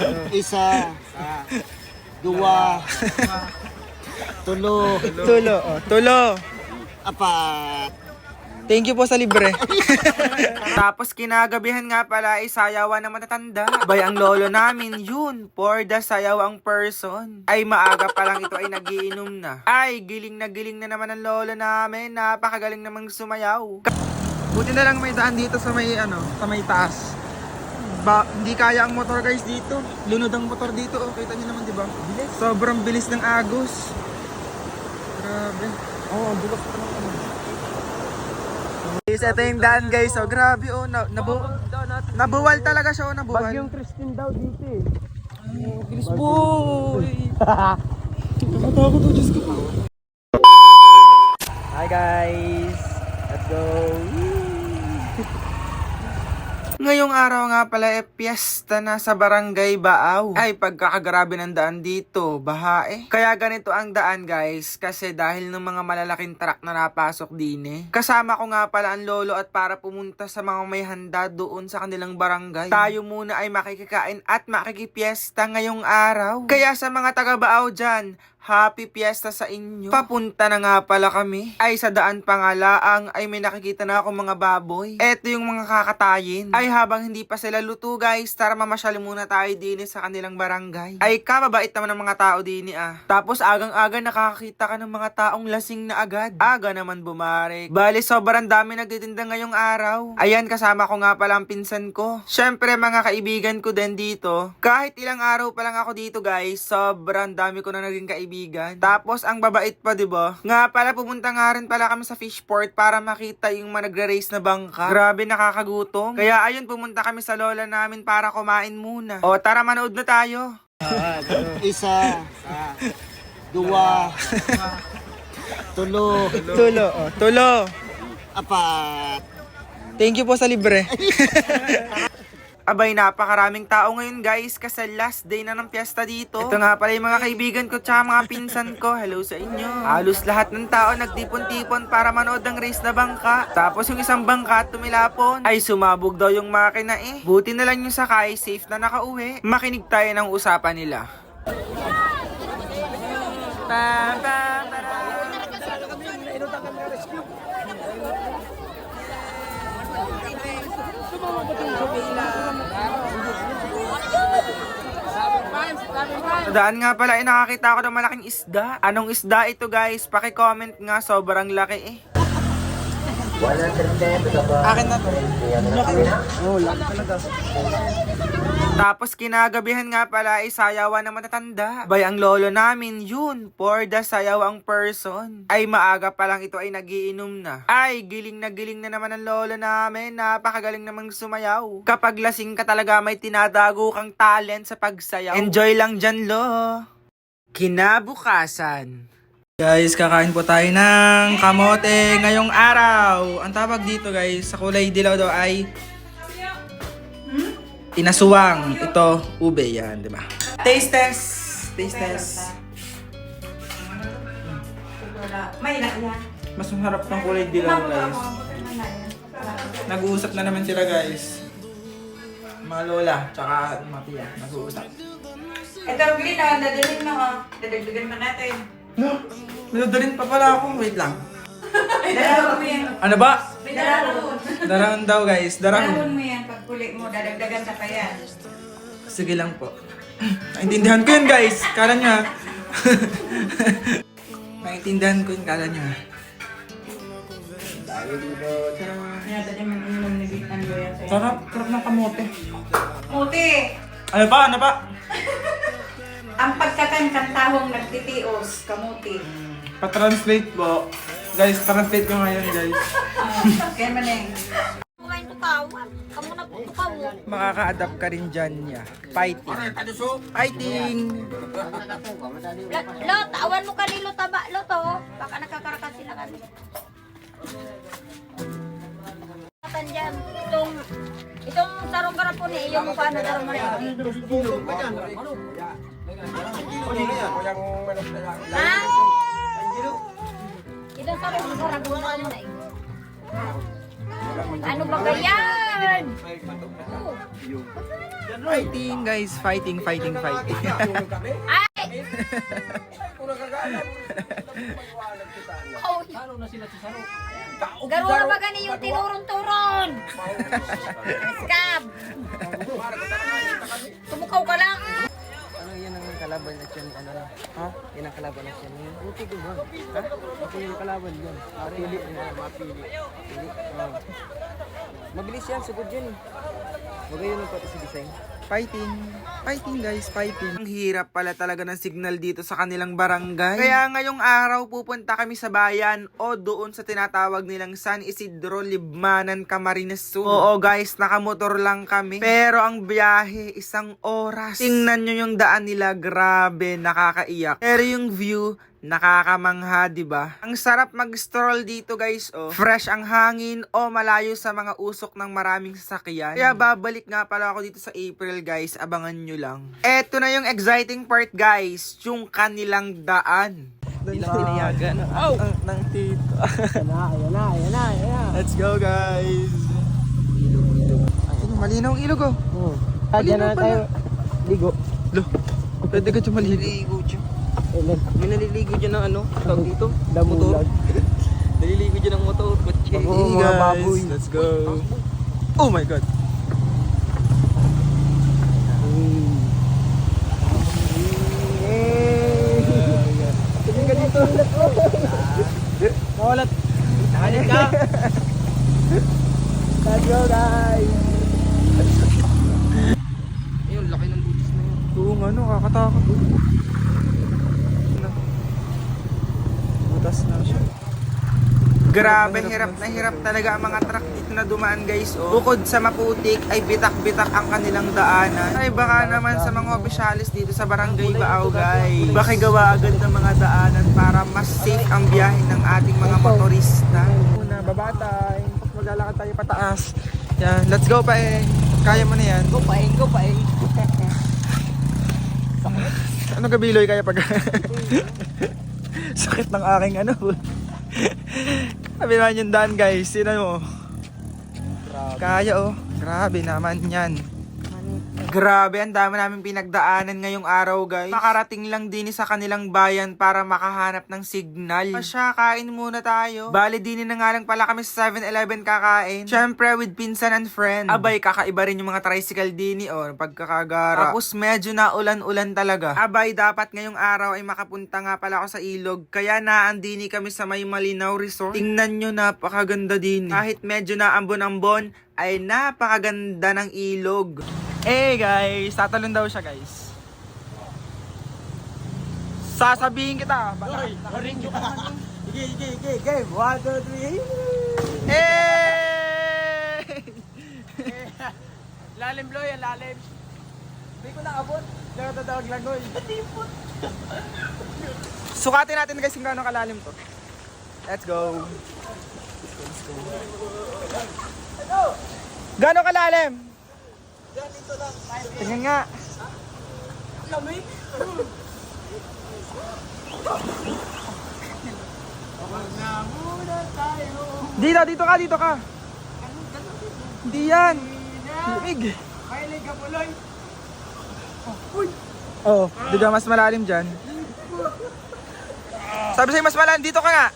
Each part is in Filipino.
Isa, dua, tulo, Tulo, oh, tulo. apat. Thank you po sa libre. Tapos kinagabihan nga pala ay sayawan na matatanda. Bay ang lolo namin yun. For the sayawang person. Ay maaga pa lang ito ay nagiinom na. Ay giling na giling na naman ang lolo namin. Napakagaling namang sumayaw. Buti na lang may daan dito sa may ano, sa may taas. Ba, hindi kaya ang motor guys dito. Lunod ang motor dito. Oh, kita niyo naman, 'di ba? Sobrang bilis ng agos. Grabe. Oh, ang bilis pa ano. Guys, ito yung daan guys. Oh, grabe oh. Na, nabu nabuwal talaga siya oh, nabuwal. Bagyong Christine daw dito eh. Oh, bilis boy. Natakot oh, Diyos ko po. Hi guys. Let's go. Ngayong araw nga pala e piyesta na sa barangay Baaw. Ay pagkakagarabe ng daan dito, bahae. Kaya ganito ang daan guys, kasi dahil ng mga malalaking truck na napasok din eh. Kasama ko nga pala ang lolo at para pumunta sa mga may handa doon sa kanilang barangay. Tayo muna ay makikikain at makikipiesta ngayong araw. Kaya sa mga taga Baaw dyan, Happy Fiesta sa inyo. Papunta na nga pala kami. Ay sa daan pangalaang ay may nakikita na ako mga baboy. Eto yung mga kakatayin. Ay habang hindi pa sila luto guys, tara mamasyal muna tayo din sa kanilang barangay. Ay kababait naman ng mga tao din ah. Tapos agang-aga nakakita ka ng mga taong lasing na agad. Aga naman bumarik. Bali sobrang dami nagtitinda ngayong araw. Ayan kasama ko nga pala ang pinsan ko. Syempre mga kaibigan ko din dito. Kahit ilang araw pa lang ako dito guys, sobrang dami ko na naging kaibigan. Tapos ang babait pa 'di ba? Nga pala pumunta nga rin pala kami sa fishport para makita yung mga nagre-race na bangka. Grabe nakakagutom. Kaya ayun pumunta kami sa lola namin para kumain muna. O tara manood na tayo. Isa, dua, tulo, Tulo, oh, tulo. apat. Thank you po sa libre. Abay, napakaraming tao ngayon guys kasi last day na ng piyesta dito. Ito nga pala yung mga kaibigan ko tsaka mga pinsan ko. Hello sa inyo. Halos lahat ng tao nagtipon-tipon para manood ng race na bangka. Tapos yung isang bangka tumilapon. Ay sumabog daw yung makina eh. Buti na lang yung sakay, safe na nakauwi. Makinig tayo ng usapan nila. Pam, pam, param. Daan nga pala ay nakakita ako ng malaking isda. Anong isda ito guys? Paki-comment nga, sobrang laki eh. Akin na to. Laki na. Oh, laki talaga. Tapos kinagabihan nga pala ay sayawan na matatanda. Bay ang lolo namin yun. For the sayawang person. Ay maaga pa lang ito ay nagiinom na. Ay giling na giling na naman ang lolo namin. Napakagaling namang sumayaw. Kapag lasing ka talaga may tinatago kang talent sa pagsayaw. Enjoy lang dyan lo. Kinabukasan. Guys, kakain po tayo ng kamote ngayong araw. Ang tawag dito guys, sa kulay dilaw daw ay inasuwang. Ito, ube yan, di ba? Taste test. Taste test. May ilan yan. Mas masarap ng kulay dilaw guys. Nag-uusap na naman sila guys. Mga lola, tsaka mga tiya, nag-uusap. Ito, green na, dadalhin mo, oh. Dadagdagan pa natin. No, Minodalin pa pala ako. Wait lang. Darahon mo yan. Ano ba? Darahon. Darahon daw guys, Darahon darahon. mo yan. Pag kulit mo, dadagdagan ka pa yan. Sige lang po. Naintindihan ko yun guys. Kala niya. Naintindihan ko yun. Kala niya. Kaya dali mo inom ni Ando yan sa'yo. Sarap. Sarap ng kamote. Muti! Ano pa? Ano pa? Ang pagkakantahong nagtitios, kamuti. Pa-translate po. Guys, translate ko ngayon guys. Ah, Kaya maneng. Kumain ko tawag. Kamu na po ko mo. Makaka-adapt ka rin dyan niya. Fighting. Fighting! Lo, lo, tawan mo kanilo taba, lo to. Baka nakakarakan sila kami. Katan dyan, itong, itong sarong garapon ni iyo mukha na darong mo na Ha? Itong sarong garapon mo na iyo. Ano ba ganyan? Fighting guys, fighting, fighting, fighting. Ay! Oh, Garura ba gani yung tinuron-turon? Scab! Tumukaw ka lang! Ano ang kalaban na siya ano na? Ha? Yan ang kalaban na siya ni Buti ko ba? Ha? Ako yung kalaban yan. Mapili na mapili. Pili? Oo. Mabilis yan, sugod eh. Huwag kayo nang pati design. Fighting. Fighting guys, fighting. Ang hirap pala talaga ng signal dito sa kanilang barangay. Kaya ngayong araw pupunta kami sa bayan o doon sa tinatawag nilang San Isidro, Libmanan, Camarines Sur. Oo guys, nakamotor lang kami. Pero ang biyahe, isang oras. Tingnan nyo yung daan nila, grabe, nakakaiyak. Pero yung view, Nakakamangha, 'di ba? Ang sarap mag-stroll dito, guys, oh. Fresh ang hangin o malayo sa mga usok ng maraming sasakyan. Kaya babalik nga pala ako dito sa April, guys. Abangan nyo lang. Eto na yung exciting part, guys. Yung kanilang daan. Ilang tinayagan. Oh! Ng, ng tito. ayan na, ayan na, ayan na, ayan na. Let's go, guys. Ayun, malinaw ang ilog, oh. Oh. Malinaw pala. Ligo. Lo, pwede ka dyan maliligo dyan. May naliligo dyan ng ano, tawag dito? Damulag. Naliligo dyan ng motor. Oo, Hey, mga guys, baboy. let's go. Oh my god. Nawalat. Nawalat ka. Let's go guys. Ayun, laki ng butis na yun. Oo nga, no, kakatakot. Butas na siya. Grabe, hirap na hirap talaga ang mga truck dito na dumaan guys. Oh. Bukod sa maputik, ay bitak-bitak ang kanilang daanan. Ay baka naman sa mga opisyalis dito sa Barangay Baaw guys. Baka gawa agad ng mga daanan para mas safe ang biyahe ng ating mga motorista. Una, baba tayo. Tapos maglalakad tayo pataas. Yan, let's go pa eh. Kaya mo na yan. Go paing, go paing. Ano gabiloy kaya pag... Sakit ng aking ano. Sabi naman yung daan guys. Sino mo? Kaya oh. Grabe naman yan. Grabe, ang dami namin pinagdaanan ngayong araw guys. Makarating lang din sa kanilang bayan para makahanap ng signal. Pasya, kain muna tayo. Bali, din na nga lang pala kami sa 7-Eleven kakain. Syempre, with pinsan and friend. Abay, kakaiba rin yung mga tricycle din oh, pagkakagara. Tapos medyo na ulan-ulan talaga. Abay, dapat ngayong araw ay makapunta nga pala ako sa ilog. Kaya naandini kami sa may Malinaw Resort. Tingnan nyo, napakaganda din. Kahit medyo naambon-ambon, ay napakaganda ng ilog. Eh guys, tatalon daw siya guys. Sasabihin kita. Baka, Sige, sige, sige. Game. One, two, three. eh! Lalim blow yan, lalim. Hindi ko naabot. Nakatatawag lang ko. Sukatin natin guys kung gaano kalalim to. Let's go. Gaano kalalim? Ganito lang. Tingnan nga. Dito, dito ka, dito ka. Hindi yan. Limig. Mahilig ka puloy. Oo, oh, di ba mas malalim dyan? Sabi sa'yo mas malalim, dito ka nga.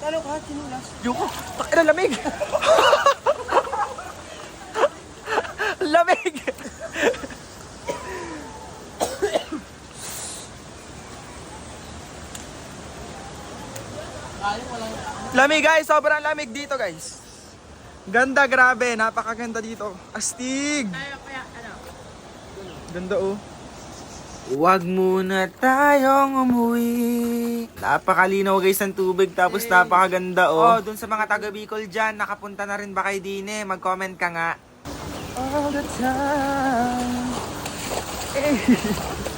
Talo ka, sinulas. Yoko, takin lamig. lamig. lamig guys, sobrang lamig dito guys. Ganda, grabe, napakaganda dito. Astig. Ganda oh. Huwag muna tayong umuwi. Napakalinaw guys ng tubig tapos napakaganda oh. Oh, dun sa mga taga Bicol dyan, nakapunta na rin ba kay Dine? Mag-comment ka nga. All the time. Eh.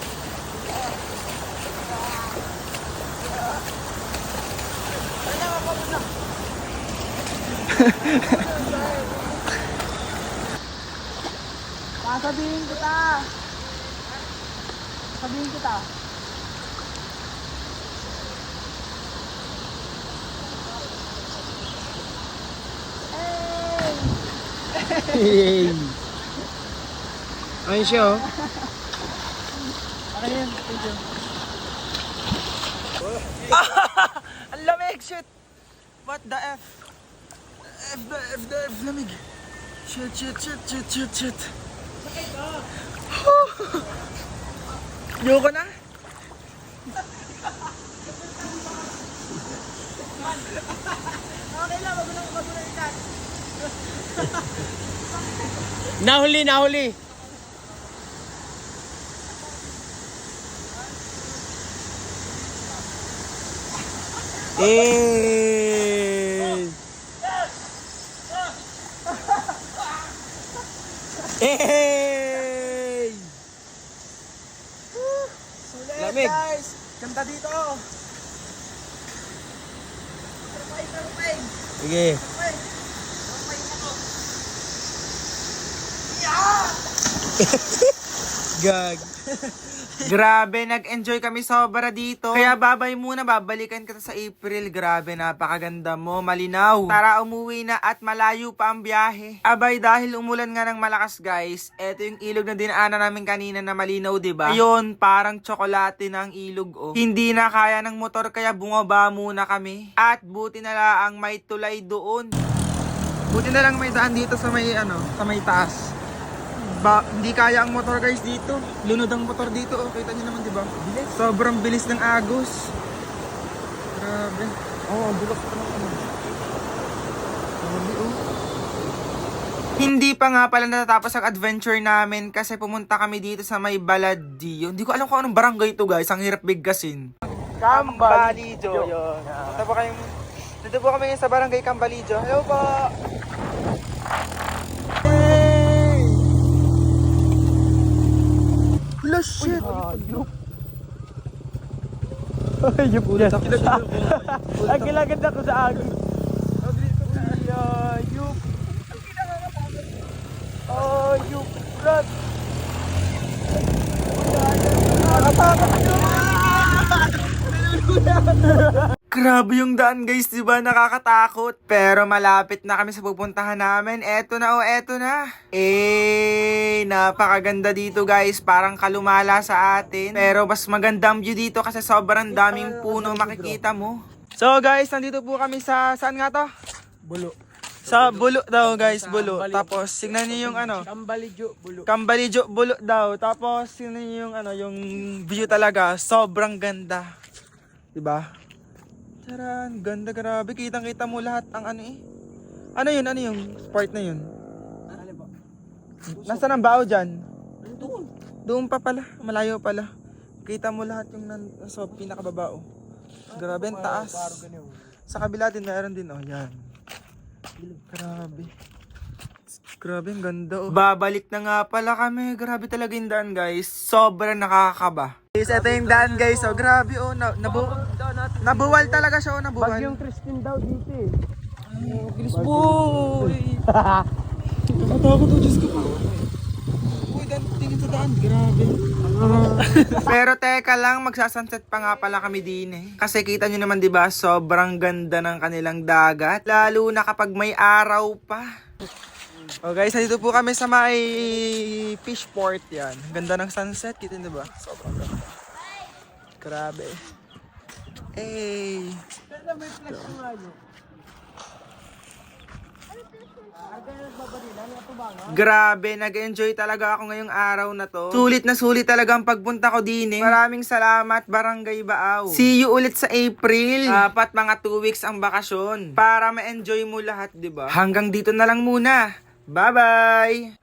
Sasabihin kita. Sabihin kita. Ayun siya oh. Akin yan. Thank you. Ang lamig, shit! What the F? F the F the F lamig. Shit, shit, shit, shit, shit, shit. Yoko na. Nahuli, nahuli. Eh. Eh. Lamig. Guys, ganda dito. Sige. Gag. Grabe, nag-enjoy kami sobra dito. Kaya babay muna, babalikan kita sa April. Grabe, napakaganda mo, malinaw. Tara, umuwi na at malayo pa ang biyahe. Abay, dahil umulan nga ng malakas guys, eto yung ilog na dinaanan namin kanina na malinaw, ba? Ayun, parang tsokolate na ang ilog, oh. Hindi na kaya ng motor, kaya bumaba muna kami. At buti na lang may tulay doon. Buti na lang may daan dito sa may ano, sa may taas. Ba, hindi kaya ang motor guys dito. Lunod ang motor dito. Oh. Kita niyo naman, 'di ba? Sobrang bilis ng agos. Grabe. Oh, bulok pa ng ano. Grabe, oh. Hindi pa nga pala natatapos ang adventure namin kasi pumunta kami dito sa may Baladio. Hindi ko alam kung anong barangay to guys. Ang hirap bigkasin. Cambalijo. Yun. Dito po kayo. Dito po kami sa barangay Cambalijo. Hello po. Shit. Ayup yan. Ang gilagad ako sa agos. Ayup. Ayup. Brad. Grabe yung daan guys, di ba? Nakakatakot. Pero malapit na kami sa pupuntahan namin. Eto na oh, eto na. Eh, napakaganda dito guys. Parang kalumala sa atin. Pero mas magandang view dito kasi sobrang daming puno makikita mo. So guys, nandito po kami sa saan nga to? Bulo. Sa Bulo daw guys, Bulo. Tapos tingnan niyo yung ano, Kambalijo. Bulo. Kambalijo Bulo daw. Tapos tingnan niyo yung ano, yung view talaga, sobrang ganda. 'Di ba? Taran, ganda grabe. Kitang-kita mo lahat ang ano eh. Ano yun? Ano yung part na yun? Nasaan ang bao dyan? Doon. Doon pa pala. Malayo pala. Kita mo lahat yung nan sa pinakababao. Grabe, ang taas. Sa kabila din, meron din. Oh, yan. Grabe. Grabe, ang ganda. Oh. Babalik na nga pala kami. Grabe talaga yung daan guys. Sobrang nakakakaba. Guys, ito yung daan guys. Oh, grabe oh. Na, nabu nabuwal talaga siya oh, nabuwal. Bagyong Christine daw dito eh. Bilis boy! Nakatakot oh, Diyos ko. Uy, dan, tingin sa daan. Grabe. Pero teka lang, magsasunset pa nga pala kami din eh. Kasi kita nyo naman 'di ba, sobrang ganda ng kanilang dagat. Lalo na kapag may araw pa. Oh guys, nandito po kami sa may fish port yan. Ganda ng sunset, kita niyo ba? Sobrang ganda. Grabe. Eh. Grabe, nag-enjoy talaga ako ngayong araw na to. Sulit na sulit talaga ang pagpunta ko din eh. Maraming salamat, Barangay Baaw. See you ulit sa April. Dapat mga 2 weeks ang bakasyon para ma-enjoy mo lahat, 'di ba? Hanggang dito na lang muna. Bye-bye!